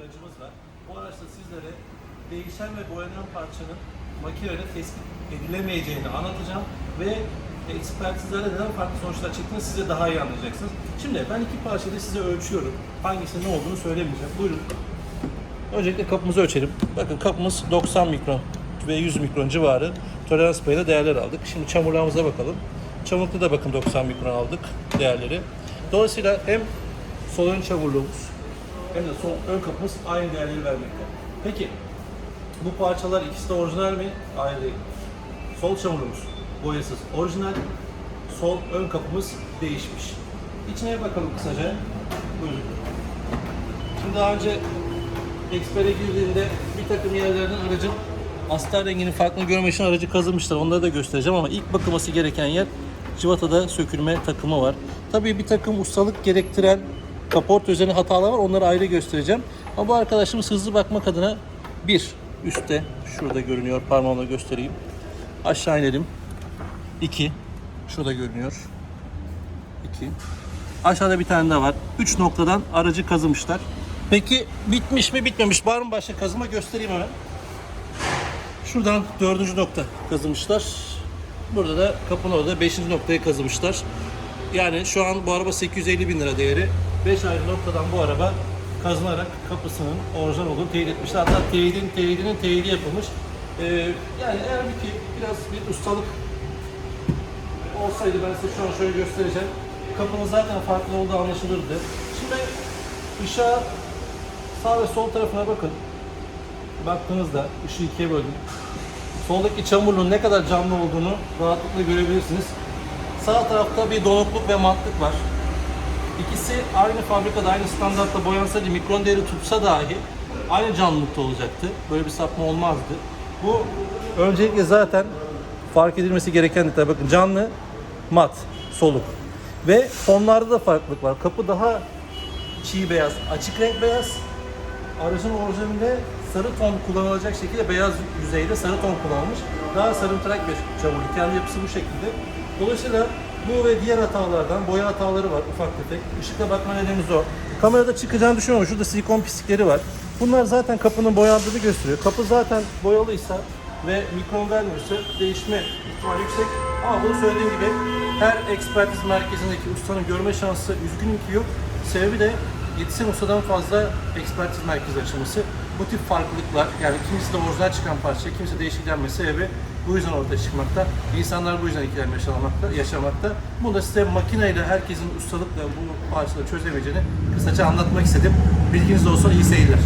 aracımız var. Bu araçta sizlere değişen ve boyanan parçanın makineyle tespit edilemeyeceğini anlatacağım ve ekspertizlerde neden farklı sonuçlar çıktığını size daha iyi anlayacaksınız. Şimdi ben iki parçayı size ölçüyorum. Hangisinin ne olduğunu söylemeyeceğim. Buyurun. Öncelikle kapımızı ölçelim. Bakın kapımız 90 mikron ve 100 mikron civarı tolerans payıyla değerler aldık. Şimdi çamurlarımıza bakalım. Çamurlukta da bakın 90 mikron aldık değerleri. Dolayısıyla hem sol ön çamurluğumuz hem de sol ön kapımız aynı değerleri vermekte. Peki bu parçalar ikisi de orijinal mi? Hayır değil. Sol çamurumuz boyasız orijinal. Sol ön kapımız değişmiş. İçine bakalım kısaca. Buyurun. Şimdi daha önce Expert'e girdiğinde bir takım yerlerden aracın astar renginin farkını görmek için aracı kazımışlar. Onları da göstereceğim ama ilk bakılması gereken yer cıvatada sökülme takımı var. Tabii bir takım ustalık gerektiren kaporta üzerine hatalar var. Onları ayrı göstereceğim. Ama bu arkadaşımız hızlı bakmak adına bir üstte şurada görünüyor. Parmağımla göstereyim. Aşağı inelim. 2 şurada görünüyor. 2 Aşağıda bir tane daha var. 3 noktadan aracı kazımışlar. Peki bitmiş mi bitmemiş? Var mı başka kazıma göstereyim hemen. Şuradan dördüncü nokta kazımışlar. Burada da kapının orada beşinci noktayı kazımışlar. Yani şu an bu araba 850 bin lira değeri. 5 ayrı noktadan bu araba kazınarak kapısının orijinal olduğunu teyit etmişler. Hatta teyidin teyidinin teyidi yapılmış. Ee, yani eğer bir ki biraz bir ustalık olsaydı ben size şu an şöyle göstereceğim. Kapının zaten farklı olduğu anlaşılırdı. Şimdi ışığa sağ ve sol tarafına bakın. Baktığınızda ışığı ikiye böldüm. Soldaki çamurluğun ne kadar canlı olduğunu rahatlıkla görebilirsiniz. Sağ tarafta bir donukluk ve matlık var. İkisi aynı fabrikada, aynı standartta boyansaydı, mikron değeri tutsa dahi aynı canlılıkta olacaktı. Böyle bir sapma olmazdı. Bu öncelikle zaten fark edilmesi gereken detay. Bakın canlı, mat, soluk. Ve tonlarda da farklılık var. Kapı daha çiğ beyaz, açık renk beyaz. Aracın orijinalinde sarı ton kullanılacak şekilde beyaz yüzeyde sarı ton kullanılmış. Daha sarımtırak bir çamur. Kendi yapısı bu şekilde. Dolayısıyla bu ve diğer hatalardan boya hataları var ufak tefek. Işıkla bakma nedenimiz o. Kamerada çıkacağını düşünüyorum. Şurada silikon pislikleri var. Bunlar zaten kapının boyandığını gösteriyor. Kapı zaten boyalıysa ve mikron vermiyorsa değişme ihtimali yüksek. Ama bunu söylediğim gibi her ekspertiz merkezindeki ustanın görme şansı üzgünüm ki yok. Sebebi de yetişen ustadan fazla ekspertiz merkezi açılması. Bu tip farklılıklar yani kimisi de orijinal çıkan parça, kimisi değişik denme sebebi bu yüzden ortaya çıkmakta. İnsanlar bu yüzden ikilem yaşamakta, yaşamakta. Bunu da size makineyle herkesin ustalıkla bu parçaları çözemeyeceğini kısaca anlatmak istedim. Bilginiz olsun, iyi seyirler.